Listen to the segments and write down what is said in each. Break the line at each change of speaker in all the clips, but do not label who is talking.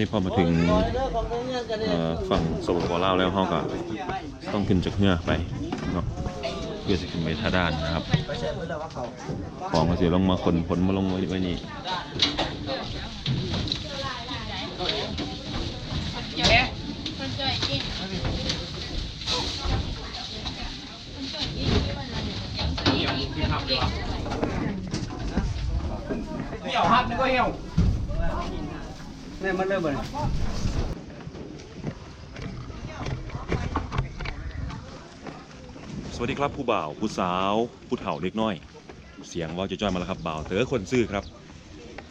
นี่พอมาถึงเอ่อฝั่งสปปลาวแล้วเฮาก็ต้องขึ้นจากเรือไปเนาะเพื่อจะขึ้นไปท่าด้านนะครับ ของก็สิลงมาขนผลมาลงไว้ไว้นี่
เหี่ยวหักนี่ก็เหี่ยว นี่มันเริ่มเลย
สวัสดีครับผู้บ่าวผู้สาว ผู้เฒ่าเล็กน้อย เสียงว่าจะจ้อยมาแล้วครับบ่าวเต๋อคนซื่อครับ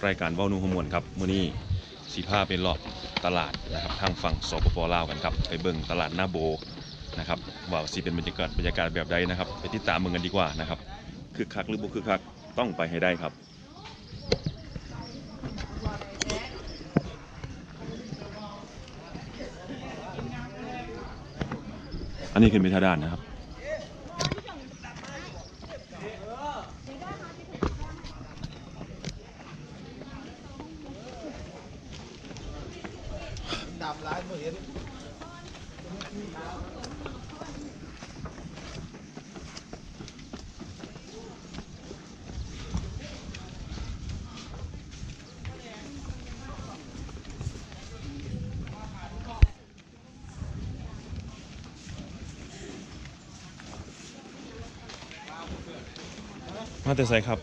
รายการว้านูขมวนครับมื้อนี้สีผ้าเป็นรอบตลาดนะครับทางฝั่งสปปลาวกันครับไปเบิ่งตลาดหน้าโบนะครับว่าสิเป็นบรรยากาศบรรยากาศแบบใดนะครับ ไปติดตามเบิ่งกันดีกว่านะครับคึกคักหรือบ่คึกคักต้องไปให้ได้ครับ อันนี้ขึ้นไปท่าด้านนะครับ
มา
แต่ใส่ครับ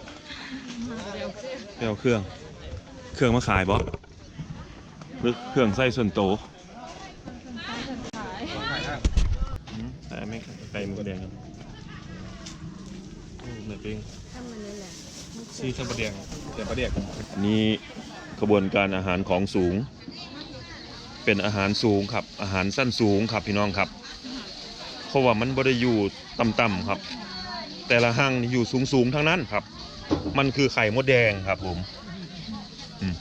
ไปเอาเครื่อง เครื่องมาขายบอหรือเครื่องใส่ส่วนโตวอืมแต่ไม่ไก่หมูแดงครับเนื้อปิ้ง
ซีชมประเดียงเดี๋ยวประเดียง
อันนี้กระบวนการอาหารของสูง เป็นอาหารสูงครับ อาหารสั้นสูงครับพี่น้องครับ เพราะว่ามันบ่ได้อยู่ต่ำๆครับ แต่ละห้างนี่อยู่สูงๆทั้งนั้นครับ มันคือไข่มดแดงครับผมอืม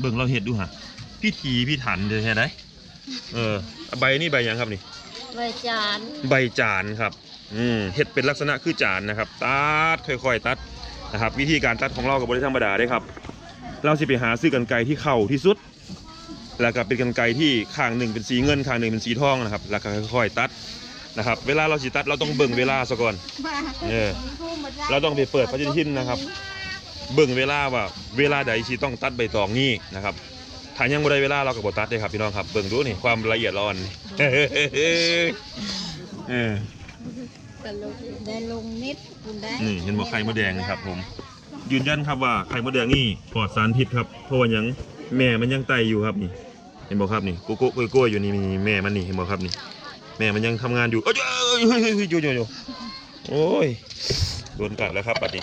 เบิ่งเราเห็ดดูฮะพี่ถีพี่ถันเดี๋ยวใช่ไหมเออ ใบนี่ใบหยังครับนี่
ใบจาน
ใบจานครับ อืมเห็ดเป็นลักษณะคือจานนะครับ ตัดค่อยๆ ตัดนะครับ วิธีการตัดของเรากับบริธรรมดาได้ครับ เราสิไปหาซื้อกันไกรที่เข่าที่สุด แล้วก็เป็นกันไกรที่ข้างหนึ่งเป็นสีเงินข้างหนึ่งเป็นสีทองนะครับ แล้วก็ค่อยๆ ตัด นะครับเวลาเราสิตัดเราต้องเบิ่งเวลาซะก่อน เออ เราต้องไปเปิดปฏิทินนะครับ เบิ่งเวลาว่าเวลาใดสิต้องตัดใบตองนี่นะครับถ้ายังบ่ได้เวลาเราก็บ่ตัดเลยครับพี่น้องครับเบิ่งดูนี่ความละเอียดอ่อนเออ
ตลกได้ลงนิดคุณได้
นี่เห็นบอกไข่มดแดงนะครับ ผม ยืนยันครับว่าไข่มดแดงนี่ปลอดสารพิษครับเพราะว่าหยังแม่มันยังไตอยู่ครับนี่ เห็นบอกครับนี่กุ๊กกุ๊กกล้วยกล้วยอยู่นี่มีแม่มันนี่เห็นบอกครับนี่ แม่มันยังทำงานอยู่เอ้ยเอ้ยเฮ้ยเฮ้ยเฮ้ยโยโยโยโอ้ยโดนกัดแล้วครับบัดนี้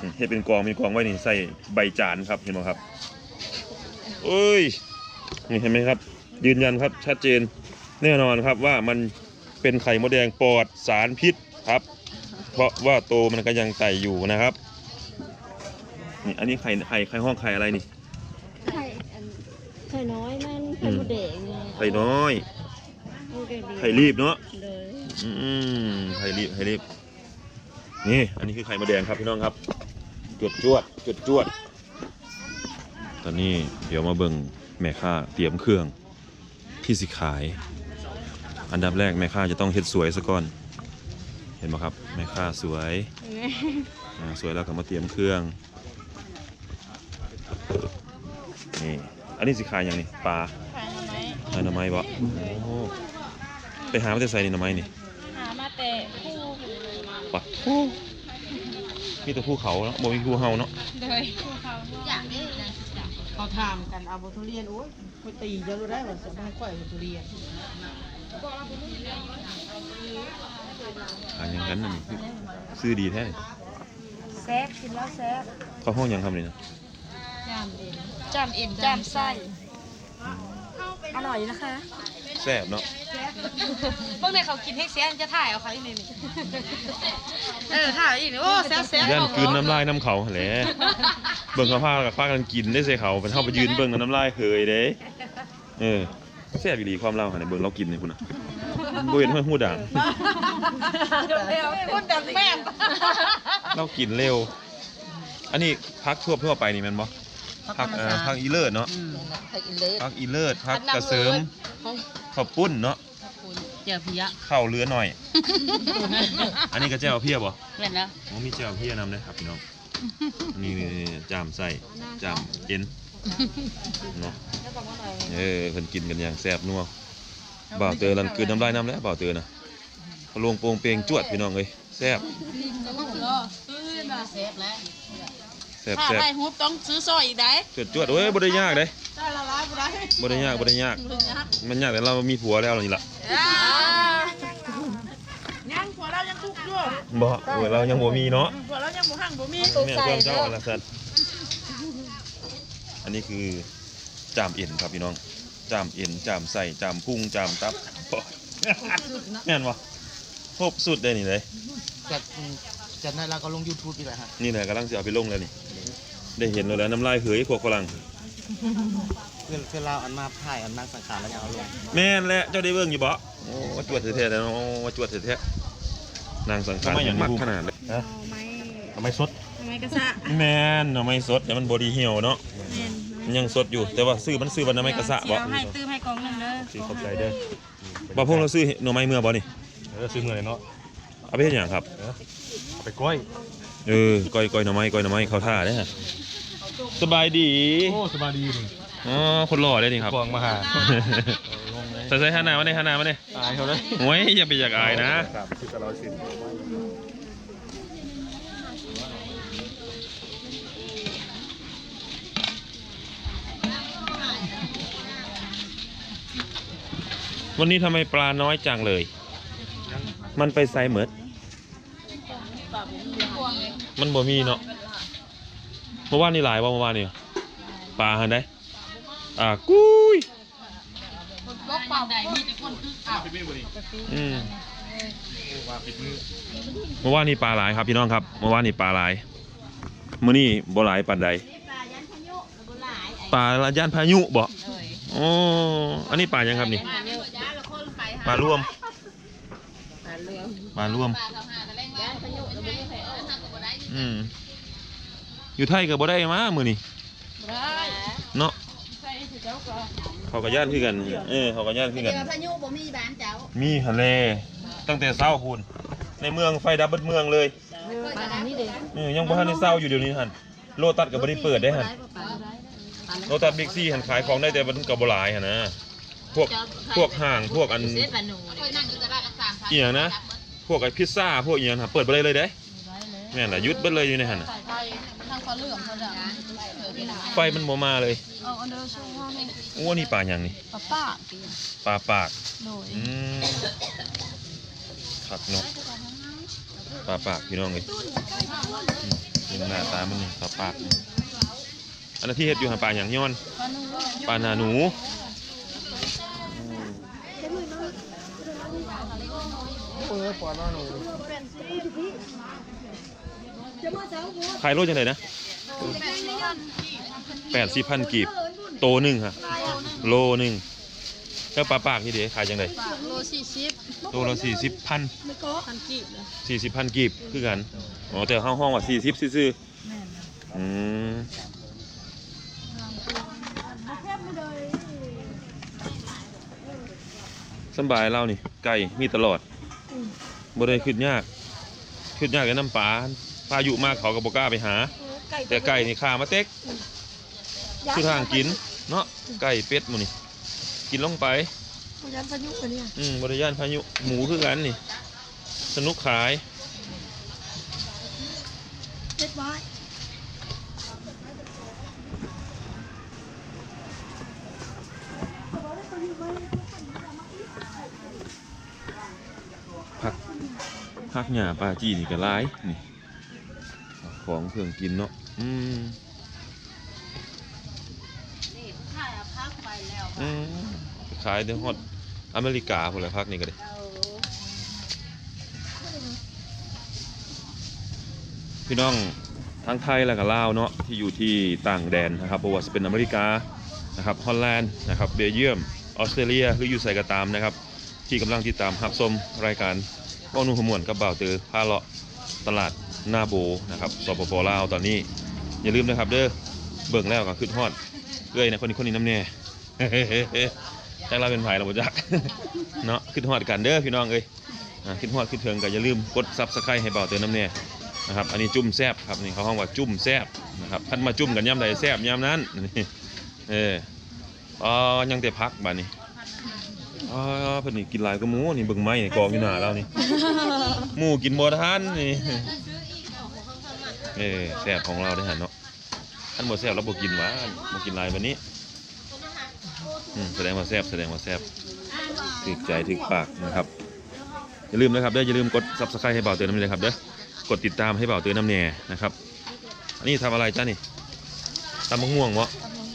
อืมเห็ดเป็นกองมีกองไว้นี่ใส่ใบจานครับเห็นบอกครับเอ้ยนี่เห็นไหมครับ ยืนยันครับชัดเจนแน่นอนครับว่ามันเป็นไข่มดแดงปลอดสารพิษครับ เพราะว่าโตมันก็ยังไต่อยู่นะครับนี่อันนี้ไข่ไข่ไข่ห้องไข่อะไรนี่
ไข่อันไข่น้อยมันไข่มดแดงไง
ไข่น้อย
มันก็ดี
ไข่รีบเนาะ
เลย
อืมไข่รีบไข่รีบ นี่ อันนี้คือไข่มดแดงครับพี่น้องครับ จวดจวดจวดจวด ตอนนี้เดี๋ยวมาเบิ่งแม่ค้าเตรียมเครื่องที่สิขาย อันดับแรกแม่ค้าจะต้องเฮ็ดสวยซะก่อน เห็นไหมครับแม่ค้าสวยอ่าสวยแล้วก็มาเตรียมเครื่องนี่อันนี้สิขายอย่างนี้ปลา
ขายทำไม
ขายหน่อไม้บ่โอ้ ไปหามาแต่ใส่นี่หน่อไม้นี่
หามาแต่คู่
ปะมีแต่ภูเขาเนาะบ่มีภูเฮาเนาะ
เลยเขาอยากได้นะ
เขาถามกันเอาบทุเรียนโอ้ยไปตีจะรู้ได้ว่าจะไม่ค่อยบทุเรียน
ขายอย่างนั้นน่ะนี่ซื้อดีแท้นี่
แซฟกินแล้วแซฟ
เขาห้องหยังครับนี่นะ
จามเอ็นจามเอ็นจามไส้อร่อยนะคะ
แซ่บเนาะ
พวกในเขากินให้เสียจะถ่ายเอาเขาอีกนิดนึงเออถ่ายอีกนิดโอ้แซฟแซฟ
ย่านกลืนน้ำลายน้ำเขาหั่นแหละเบิ่งเขาพากับพากันกินได้ใส่เขาเป็นเฮาไปยืนเบิ่งกับน้ำลายเคยเด้เออแซ่บอีหลีความเล่าหั่นน่ะเบิ่งเรากินนี่พุ่นน่ะบ่เห็นห้อยหูด่าง
คนดังแม่ง
เรากินเร็ว อันนี้พักทั่วทั่วไปนี่แม่นบ่ผักเอ่อผักอีเลิศเนาะ
อืม
ไปอินเลย
ผักอีเลิศผักกระเสริม
ของ
ข้าวปุ้นเนาะ
เจ้าพี่ยะ
ข้าวเรือหน่อย อันนี้ก็แจ่วเพียบ่
เล่นแล้ว
ผมมีแจ่วเพียนำเลยครับพี่น้องอันนี้นี่จามใส่จามเย็นเนาะเออเพิ่นกินกันอย่างแซ่บนัวบ่าวเตอลันคืนน้ำลายน้ำแล้วบ่าวเตอนะพะโลงโปงเปงจวดพี่น้องเอ้ยแซ่บ
เซฟแล้ว
แซ่บ
ถ้า
แซ่บ
ได้ฮุบต้องซื้อซอยอีกได้
จวดจวดเอ้ยบ่ได้ยากเด้
ได้ละลายบ่ได้
บ่ได้ยากบ่ได้ยาก
มึงนะ
มันยากแต่เรามีผัวแล้วนี่ล่ะ
ยังผัวเรายังทุกข์อยู่
บ่เออเรายังบ่มีเนาะ
ผัวเรายังบ่หั่งบ่มี
แม่เพื่อนเจ้าอะไรสัตว์อันนี้คือจามเอ็นครับพี่น้องจามเอ็นจามใส่จามพุงจามตับแม่นวะครบสุดได้นี่เลย
จัดจัดในเราก็ลง YouTube อีกแล้วฮะ
นี่แหละกำลังจะเอาไปลงแล้วนี่ ได้เห็นแล้วแหล้วน้ำลายเหยพวกฝรั่ง
เพื่อนเพื่อนเราอันมาถ่ายอันมาสังขารแล้วยังเอาลง
แม่นแหละเจ้าได้เบิ่งอยู่บ่โอ้ว่าจวดแท้ๆแล้วเนาะว่าจวดแท้ๆนางสังขารมันมักขนาดเลย
ทำไมสด
ทำไมกระซะ
แม่นหน่อไม้สดแต่มันบ่ดีเหี่ยวเนาะ
แม่น
มันยังสดอยู่ แต่ว่าซื้อมันซื้อวันหน่อไม้กระสะบ่
เดี๋ยวให้ตื้มให้กองหนึงเด้อ
สีขอบใจเด้อ
บ่พวกเราซื้อหน่อไม้เมื่อบ่นี่
เออซื้อเมื่อไหร่เนาะ
เอาไปเฮ็ดหยังครับ
เอาไปก้อย
เออก้อยก้อยหน่อไม้ก้อยหน่อไม้เข้าท่าเด้อสบายดี
โอ้สบายดีนี่
อ๋อคนหล่อได้นี่ครับ
กวางมาหา
ใส่ใส่ฮานามาเนี่ยฮานามาเนี่ย
อายเขาเลย
โอ้ยอย่าไปอยากอายนะ
ครับสิบตลอดสิบ
วันนี้ทำไมปลาน้อยจังเลย มันไปไซเหมือดมันบ่มีเนาะเมื่อวานนี่หลายว่าเมื่อวานนี่ปลาหันได้ อ่ากุ้ย
บอกเปล่าได้มีแต่คนคืออ้าว
อืมเมื่อวานนี่ปลาหลายครับพี่น้องครับเมื่อวานนี่ปลาหลายมื้อนี้บ่หลายปานใดปลาละย่านพายุบ่อ๋ออันนี้ปลายังครับนี่ปลารวมปลารวมอืมอยู่ไทยก็บ่ได้มามื้อนี้เนาะ เขาก็ย่านคือกัน เออเขาก็ย่านคือกัน
เดี๋ยวพายุบ่มีบ้านเจ้า
มีทะเลตั้งแต่เช้าคุณในเมืองไฟดับเบิดเมืองเลย
ปลาอันนี้เด้อ
เออยังบ่ทันได้เช้าอยู่เดี๋ยวนี้หั่นโลตัสก็บ่ได้เปิดได้หั่นโลตัสบิ๊กซีหั่นขายของได้แต่มันก็บ่หลายหั่นนะพวกพวกห้างพวกอัน
เซฟปานูเนี่ยนั่งอยู่ตลาดรักษาพัน
อีหยังนะพวกไอ้พิซซ่าพวกอีหยังน่ะเปิดบ่ได้เลยเด้แม่นล่ะหยุดเบิดเลยอยู่ในหั่นน่ะ
ทางฟ้าเหลืองเขาจะ
ไฟมันบ่มาเลย
เอาอันเดอร์ช่วงห้องนี่
โอ้นี่ปลาหยังนี่
ปลาป้า
ปลาปาก
โดย
อืมคักเนาะปลาปากพี่น้องเอ้ยอืมนี่หน้าตามันนี่ปลาปากนี่อันนั้นที่เฮ็ดอยู่หาปลาหยังย้อนปลาหนาหนูขายโลจังไดนะ แปดสี่พันกีบโตหนึ่งฮะโลหนึ่งแล้วปลาปากที่เดีขายจังได
ปลาโลสี่สิบ
โลละสี่สิบพัน
พันกีบเลย
สี่สิบพันกีบคือกันอ๋อแต่ห้องห้องว่าสี่สิบซื่อๆอืมสำบายเล่านี่ไก่มีตลอดบ่ได้ขึ้นยากขึ้นยากกับน้ำปลาพายุมากเขาก็บ่กล้าไปหา แต่ไก่นี่ข้ามาเต็ก คือทางกิน เนาะไก่เป็ดหมูนี่กินลงไป
ยันพายุกันเนี่ย
อืมบริยานพายุหมูคือกันนี่ สนุกขาย
เล็ดไว้
ผักผักหญ้าปลาจีนี่ก็ร้ายนี่ ของเครื่องกินเนาะอืม อืมขายเดี๋ยวฮอดอเมริกาพุ่นแหละพักนี่ก็ได้พี่น้องทั้งไทยและก็ลาวเนาะที่อยู่ที่ต่างแดนนะครับเพระว่าจะเป็นอเมริกานะครับฮอลแลนด์นะครับเบลเยียมออสเตรเลียหรืออยู่ใส่ก็ตามนะครับ ที่กำลังติดตามรับชมรายการว่าวนุ่งขมวนกับบ่าวตือพาเลาะตลาดหน้าโบนะครับสปปลาวตอนนี้ อย่าลืมนะครับเด้อเบิ่งแล้วก็ขึ้นฮอดเอ้ยนะคนนี้คนนี้น้ำแน่ จักเราเป็นไผเราบ่จักเนาะขึ้นฮอดกันเด้อพี่น้องเอ้ยอ่าขึ้นฮอดขึ้นเทิงก็อย่าลืมกด Subscribe ให้เบาเตือนน้ำแน่นะครับอันนี้จุ่มแซบครับนี่เขาห้องว่าจุ่มแซบนะครับคันมาจุ่มกันย่ำใดแซบย่ำนั้นนี่เอออ๋อยังแต่พักบัดนี้อ๋อเพิ่นนี่กินหลายก็หมูนี่เบิ่งไม้นี่กองอยู่หน้าเรานี่หมูกินบ่ทันนี่เออแซ่บของเราได้อหันเนาะท่านบ่แซ่บเราบ่กินหวะบ่กินหลายวันนี้อืม แสดงว่าแซ่บแสดงว่าแซ่บถึกใจถึกปากนะครับอย่าลืมนะครับเด้ออย่าลืมกด Subscribe ให้เบาเตือนน้ำเลยครับเด้อกดติดตามให้เบาเตือนน้ำแน่นะครับ อันนี้ทำอะไรจ้านี่ตำมะม่วงวะ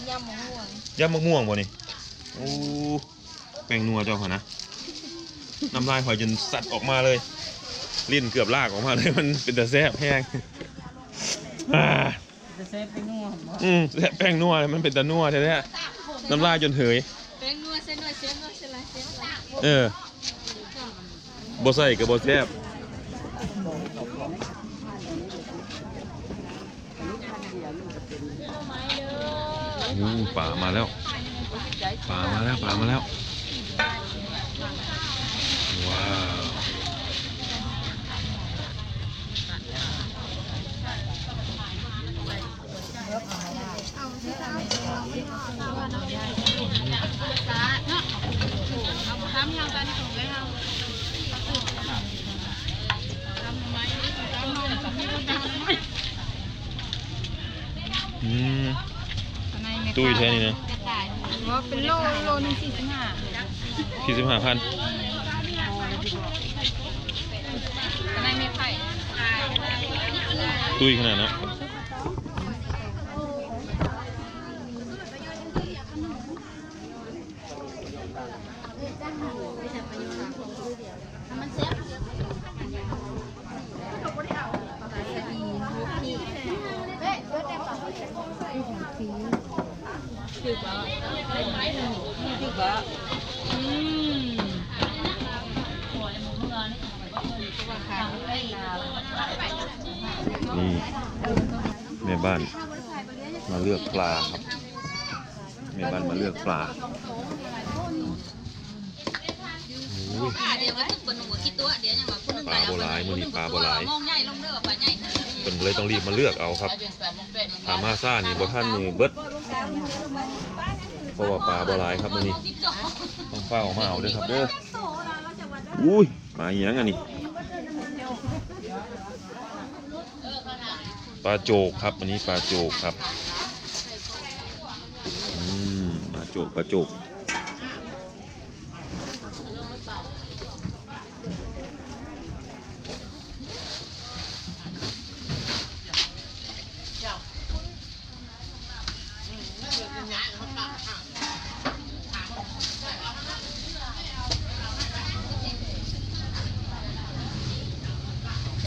ยำมะม่วง
ยำมะม่วงบ่นี่โอ้แป้งนัวเจ้าค่ะนะน้ำลายหอยจนสัดออกมาเลยลิ้นเกือบลากออกมาเลยมันเป็นแต่แซ่บแห้งอ่า
จะเซฟไปนัวบ่
อืมแซ่บแป้งนัวเลยมันเป็นแต่นัวแท้ๆ น้ำลายจนเหย
เป็นนัวเส้นนัวเส้นนัวเส้นอะไรเส้นอะไร
เออบ่ใส่กับบ่แซ่บอืมป่ามาแล้วป่ามาแล้วป่ามาแล้วว้าว
ทำยังตอนนี้ถูกไหมครับ
อืม ตุ้ยแท้นี่นะ
ว่าเป็นโลโลหนึ่งสี่สิบห้า
สี่สิบห้าพัน
ในไม่ไผ่
ตุ้ยขนาดนั้น นี่แม่บ้านมาเลือกปลาครับแม่บ้านมาเลือกปลาโอ้ย
อ่าเดี๋ยวว่าถึงบนหัวคิดตัวเดี๋ยวยังว่าคุณนึง
ปลาโบราณมื้อนี้ปลาโบราณ
มองใหญ่ลงเด้อปลาใหญ่
เป็นเลยต้องรีบมาเลือกเอาครับถามมาซ่านี่บ่ท่านมือเบิด เพราะว่าปลาบ่หลายครับมื้อนี้ต้องเฝ้าเอามาเอาเด้อครับเด้ออุ้ยปลาอีหยังอันนี้ปลาโจกครับอันนี้ปลาโจกครับอืมปลาโจกปลาโจก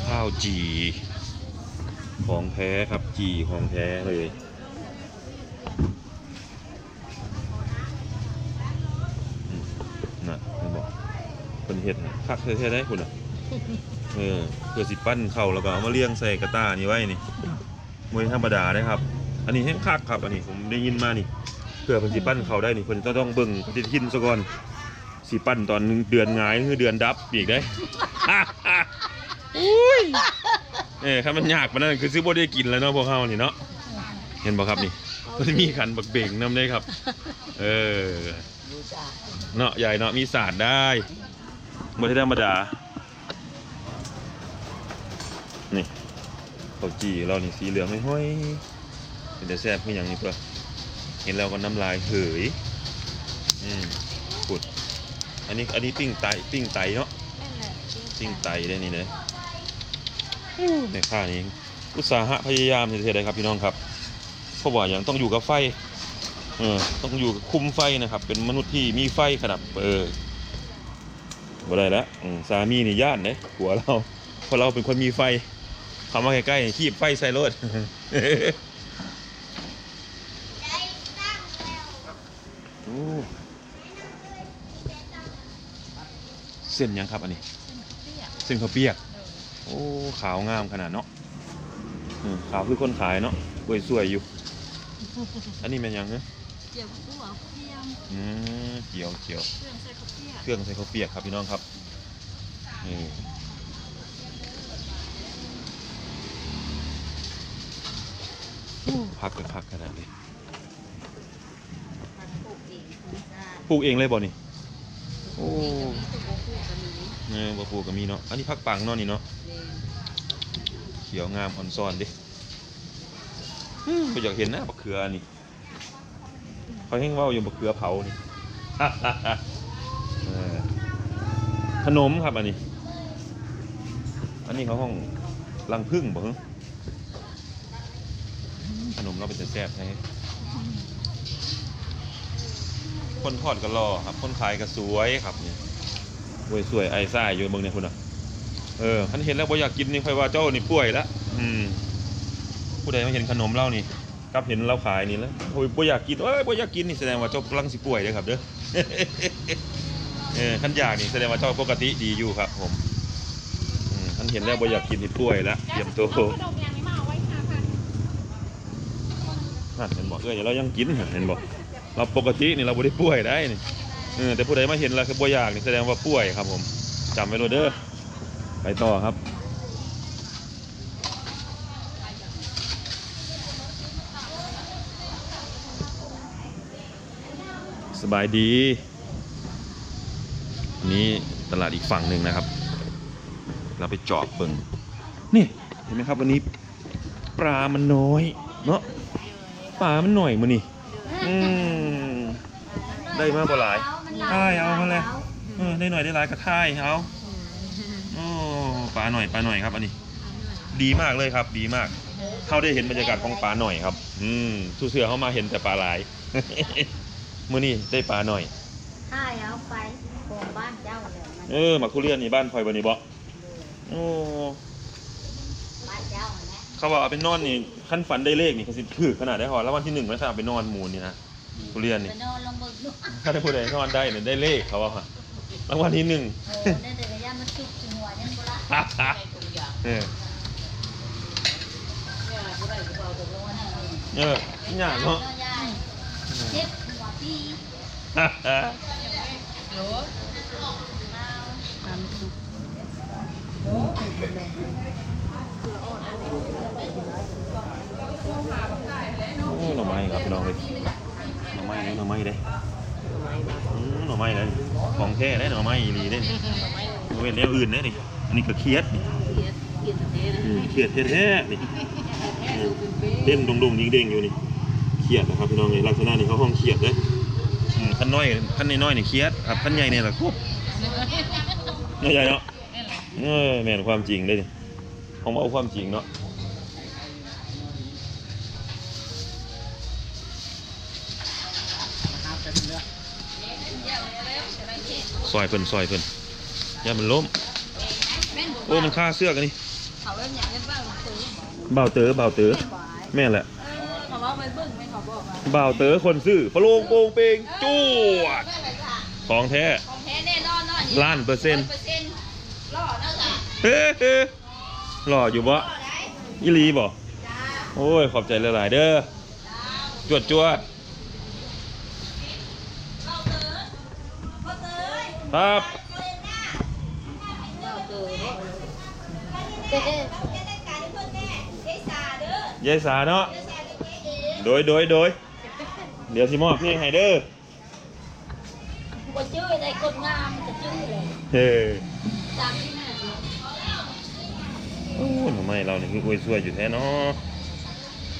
ข้าวจีของแท้ครับจีของแท้เลยอืมน่ะเห็นบอกเป็นเห็ดน่ะคักแท้ๆได้คุณอะเออเพื่อสิปั้นเข่าแล้วก็เอามาเลี้ยงใส่กระต้านี่ไว้นี่มวยธรรมดาได้ครับ อันนี้แห้งคักครับ อันนี้ผมได้ยินมานี่เพื่อเพิ่นสิปั้นเข่าได้นี่เพิ่นต้องต้องเบิ่งปฏิทินซะก่อนสิปั้นตอนเดือนหงายคือเดือนดับอีกได้อุ้ย เออถ้ามันยากปานนั้นคือซื้อบ่ได้กินแล้วเนาะพวกเฮานี่เนาะเห็นบ่ครับนี่มันมีขันบักเบ่งนำได้ครับ เออเนาะใหญ่เนาะมีศาสตร์ได้บ่ใช่ธรรมดานี่ข้าวจี่เรานี่สีเหลืองไม่ห้อยเป็นแต่แซ่บคือหยังนี่เพื่อเห็นแล้วก็น้ำลายเหยอืมปุดอันนี้อันนี้ปิ้งไตปิ้งไตเนาะปิ้งไตได้นี่เลย ในค่านี้อุตสาหะพยายามเฉยๆเลยครับพี่น้องครับเพราะว่าอย่างต้องอยู่กับไฟเออต้องอยู่กับคุมไฟนะครับ เป็นมนุษย์ที่มีไฟขนาดเออบ่ได้แล้วสามีนี่ย่านเด้หัวเราเพราะเราเป็นคนมีไฟเข้ามาใกล้ๆขีบไฟใส่รถเส้นยังครับอันนี้ เส้นข้าวเปียก โอ้ขาวงามขนาดเนาะขาวคือคนขายเนาะสวยสวยๆอยู่ อันนี้เป็นยังฮะ
เจียวกุ้งเอาเพียม
อืมเจียวเจียว
เครื่องใส่ข้าวเปียก
เครื่องใส่ข้าวเปียกครับพี่น้องครับนี่พักกันพักขนาดนี้ปลูกเองเลยบ่นี่โอ้เออบ่ปลูกก็มีเนาะอันนี้พักปังเนาะนี่เนาะ ขียวงามอ่อนซ้อนดิอืมบ่อยากเห็นหน้าบักเขือนี่เขาแห้งเว้าอยู่บักเขือเผานี่เออขนมครับอันนี้ อันนี้เขาห้องรังพึ่งบ่ฮะขนมเราเป็นจะแซ่บใช่คนทอดก็รอครับ คนขายก็สวยครับนี่สวยสวยไอ้ซ่ายอยู่เบิ่งเนี่ยคุณอะ เออท่านเห็นแล้วบ่อยากกินนี่ค่อยว่าเจ้านี่ป่วยละอืมผู้ใดมาเห็นขนมเรานี่กับเห็นเราขายนี่แล้วโอ้ยบ่อยากกินเอ้ยบ่อยากกินนี่แสดงว่าเจ้ากำลังสิป่วยเด้อครับเด้อเออขันอยากนี่แสดงว่าเจ้าปกติดีอยู่ครับ ผมขันเห็นแล้วบ่อยากกินนี่ป่วยแล้วเตรียมตัวเห็นบอกเอ้ยเรายังกินเห็นบอกเราปกตินี่เราบ่ได้ป่วยได้นี่เออแต่ผู้ใดมาเห็นเราคือบ่อยากนี่แสดงว่าป่วยครับ ผมจำไว้เลยเด้อ ไปต่อครับ สบายดี นี่ตลาดอีกฝั่งหนึ่งนะครับ เราไปเจอบเบิงนี่ เห็นไหมครับวันนี้ ปลามันน้อย เนาะปลามันหน่อยมันนี่อืมได้มากกว่าหลายใช่เอามาเลยเออได้หน่อยได้หลายก็ท่ายเอาโอ้ปลาหน่อยปลาหน่อยครับอันนี้ ดีมากเลยครับ ดีมากเข้าได้เห็นบรรยากาศของปลาหน่อยครับ อืมสู้เสือเข้ามาเห็นแต่ปลาหลายมื่อนี้ได้ปลาหน่อย
ถ้าเอาไปของบ้านเจ้าเลยมัน
เออหมักทุเรียนนี่บ้านพลอยบันนี้บ่โอ้
บ้านเจ้านะ
เขาว่าเอาไปนอนนี่ขั้นฝันได้เลขนี่เขาสิถือขนาดได้หอแล้ววันที่หนึ่งแล้วถ้าเอาไปนอนหมูนี่นะทุเรียน
ไป
นี่
นอนลงบนลูก
ถ้าได้ผู้ใดนอนได้เนี่ยได้เลขเขาว่าฮะรางวัลที่หนึ่ง
โอ้ได้แต่ระยะมันจุก
เออเออนี่อย่างเนาะ
ยายเจ็บหัวพี่
โอ้หน่อไม้ครับพี่น้องเลยหน่อไม้เลยหน่อไม้เลยอืมหน่อไม้เลยของแท้ได้หน่อไม้อีหลีได้นี่บ่เป็นแนวอื่นได้นี่ อันนี้ก็เคียดนี่อืมเคียดแท้ๆนี่เออเต้นดงๆยิงๆอยู่นี่เคียดนะครับพี่น้องเลยลักษณะนี้เขาห้องเคียดเลยอืมขั้นน้อยขั้นน้อยๆนี่เคียดครับขั้นใหญ่เนี่ยละกุบใหญ่ๆเนาะเออแม่นความจริงเลยนี่ผมเอาความจริงเนาะซอยเพิ่นซอยเพิ่นอย่ามันล้ม โอ้มันฆ่าเสื้อกันนี่
เขาเริ่มอยากเล่นบ้างตื้อ
เบาเต๋อเบาเต๋อแม่นแหละ
เขาว่าไปเบิ่งไม่เขาบอกว่า
เบาเต๋อคนซื่อพะโลงโปงเปงจู้วดของแท้
ของแท้แน่นอนเนาะ
ล้านเปอร์เซ็นต์
เปอร์เซ็นต์รอดเนาะจ้ะ
เฮ้เฮ้หล่ออยู่บ่อีหลีบ่โอ้ยขอบใจหลายๆเด้อจวดจวดครับ
เด้อ ยา
ยสาเนาะ โดยโดยโดยเดี๋ยวสิมอบเพลงให้เด้อ
บ่ชื่อได้คนงามมันจะชื่อเลย
เฮ้
ตามที่แม่
โอ้หน่อไม้เราเนี่ยคืออวยสวยอยู่แท้เนาะ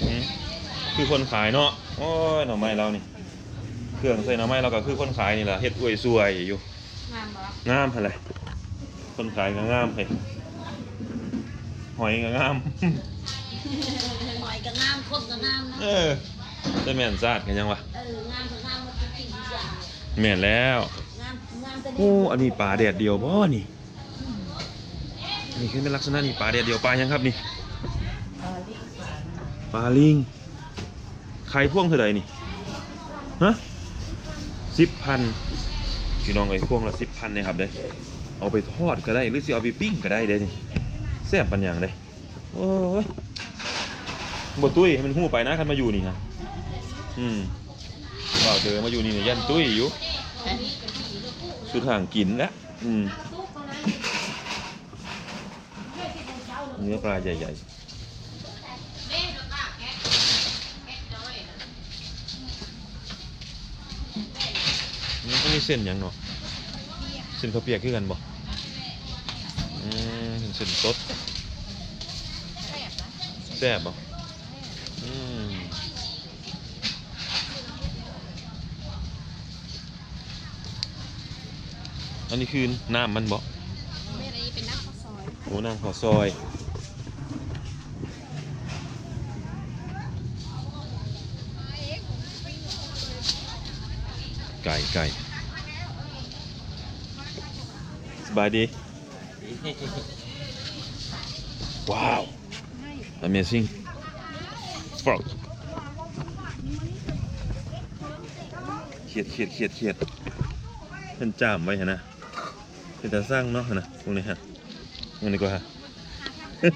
อืมคือคนขายเนาะ โอ้ยหน่อไม้เรานี่เครื่องใส่หน่อไม้เราก็คือคนขายนี่แหละเฮ็ดอวยสวยอยู่
งามบ่
งามอะไรคนขายก็งามเฮ้ยห อยก็งาม
หอยก็งามคนก็งามนะ
เออได้แม่นซาดกันยังวะ
เอองามก็งามมันทุกสิ่งทุกอย่าง
แม่นแล้ว
งามงามแต่
โอ้อันนี้ปลาแดดเดียวบ่นี่นี่คือเป็นลักษณะนี่ปลาแดดเดียวปลายังครับนี่ปลาลิงไข่พ่วงเท่าไหร่นี่ฮะสิบพันพี่น้องไอ้พวงละสิบพันเนี่ยครับเด้เอาไปทอดก็ได้หรือสิเอาไปปิ้งก็ได้เด้นี่แซ่บปันอย่างเด้โอ้ยบตุ้ยให้มันหู้ไปนะคันมาอยู่นี่ฮะอืมเปล่าเจอมาอยู่นี่เนี่ยยันตุ้ยอยู่สุดห่างกินแล้วอืมเนื้อปลาใหญ่ๆนี่ก็มีเส้นหยังเนาะเส้นข้าวเปียกคือกันบ่ นสดแซ่บบ่อืมอันนี้คือน้ำมันบ่
แม่อันนี้เป็นน้ำข้าวซอย
โอ้น้ำข้าวซอยไก่ไก่สบายดี ว้าว amazing frog เขียดเขียดเขียดเขียดเพ่นจามไว้หั่นะเป็นตาสร้างเนาะหั่นะตรงนี้ฮะตรงนี้ก็ฮะ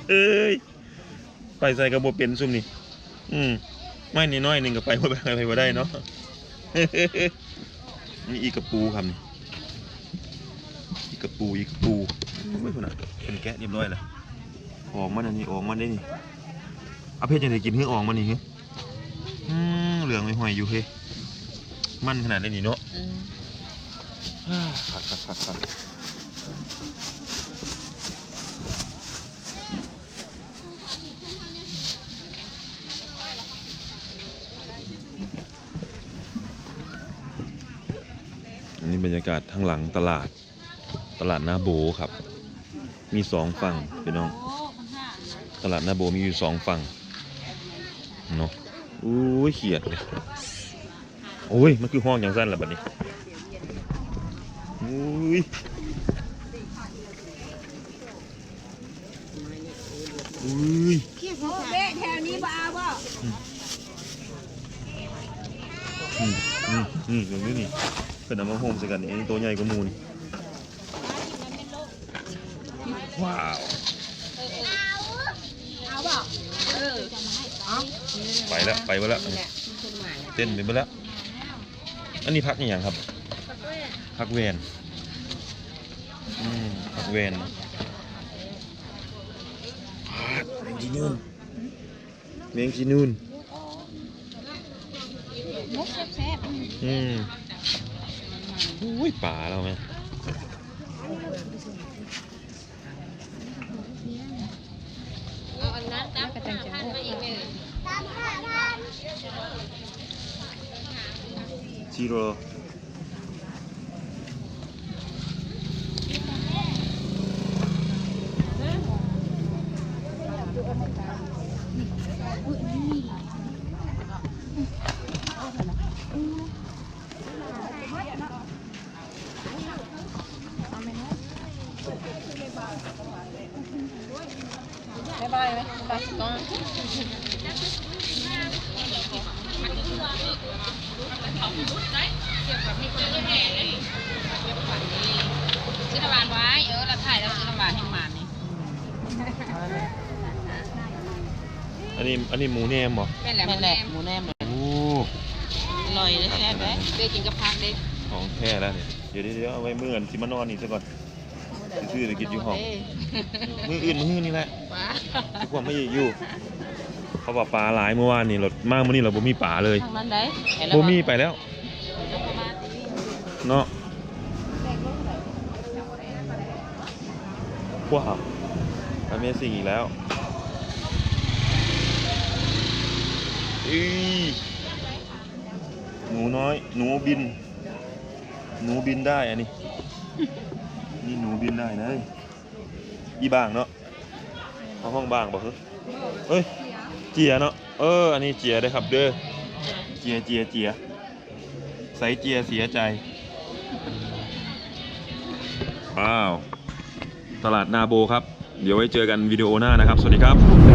เฮ้ยไปใส่กระบอกเป็นซุ่มนี่อืมไม่นี่น้อยหนึ่งก็ไปว่าไปว่าได้เนาะนี่อีกกระปูครับนี่อีกกระปูอีกกระปู ไม่คุณอะเป็นแกะเรียบร้อยแล้วออกมาอันนี้ออกมาได้นี่เอาเพชรยังไงกินเฮือออกมานี่เฮ้ยอืมเหลืองไม่ห่วยอยู่เฮ้ยมันขนาดนี้นี่เนาะอ่าขัดขัดขัดขัดอันนี้บรรยากาศทางหลังตลาดตลาดนาโบครับ มีสองฝั่งพี่น้อง ตลาดนาโบมีอยู่สองฝั่งเนาะอุ้ยเขียดเลยโอ้ย มันคือห้องอย่างสั้นแหละบัดนี้อุ้ยอุ้ย
เบ๊แถวนี้บ่เอาบ่
นี่นี่นี่ตรงนี้นี่เป็นน้ำมันโฮมใส่กันนี่อันนี้ตัวใหญ่กว่าหมูนี่ ว้าว
เอาบ่เออ
ไปแล้วไปมาแล้วเต้นไปมาแล้ว อันนี้พักนี่อย่างครับ พักเวนอืมพักเวนพักแมงจีนูนแมงจีนูน
มุกแซ่บ
อืมอุ้ยป่าเราไหม
ๆเอาอันนั้นตามกระจังจังมาอีกเลย
จิโร่
ซื้อน้ำหวานไว้ เออเราถ่ายแล้วซื้อน้ำหวานให้หมานี่
อันนี้อันนี้หมูแนมเหรอ
เป็นแหละ
แม่
มัน
นแห
แห
ละ
ละ
หมูแนมเลย
โอ้
อร่อยเลยแซ่บเลย
เด็กกินกับพักเด็ก
ของแท้แล้วเนี่ยเดี๋ยวเดี๋ยวเดี๋ยวเอาไว้มื่อนสิมานอนนี่ซะก่อน ชื่อเลยกินอยู่ห้อง มืออื่นมือนี่แหละ
ว้า
ทุกคนไม่อยู่ เขาบอกปลาหลายเมื่อวานนี่รถมากมื่อนี้เราบ่มีปลาเลย
ทางนั้นได้เห็นแล้ว
บ่มีไปแล้ว เนาะว้าวอเมซิ่งอีกแล้ว อีหนูน้อย หนูบิน หนูบินได้อันนี้ นี่หนูบินได้นะอีบางเนาะเอาห้องบางบอกเฮ้ยเอ้ย เจียเนาะ เออ อันนี้เจียได้ครับเด้อ เจียเจียเจียใส่เจียเสียใจ ว้าว ตลาดนาโบครับ เดี๋ยวไว้เจอกันวิดีโอหน้านะครับ สวัสดีครับ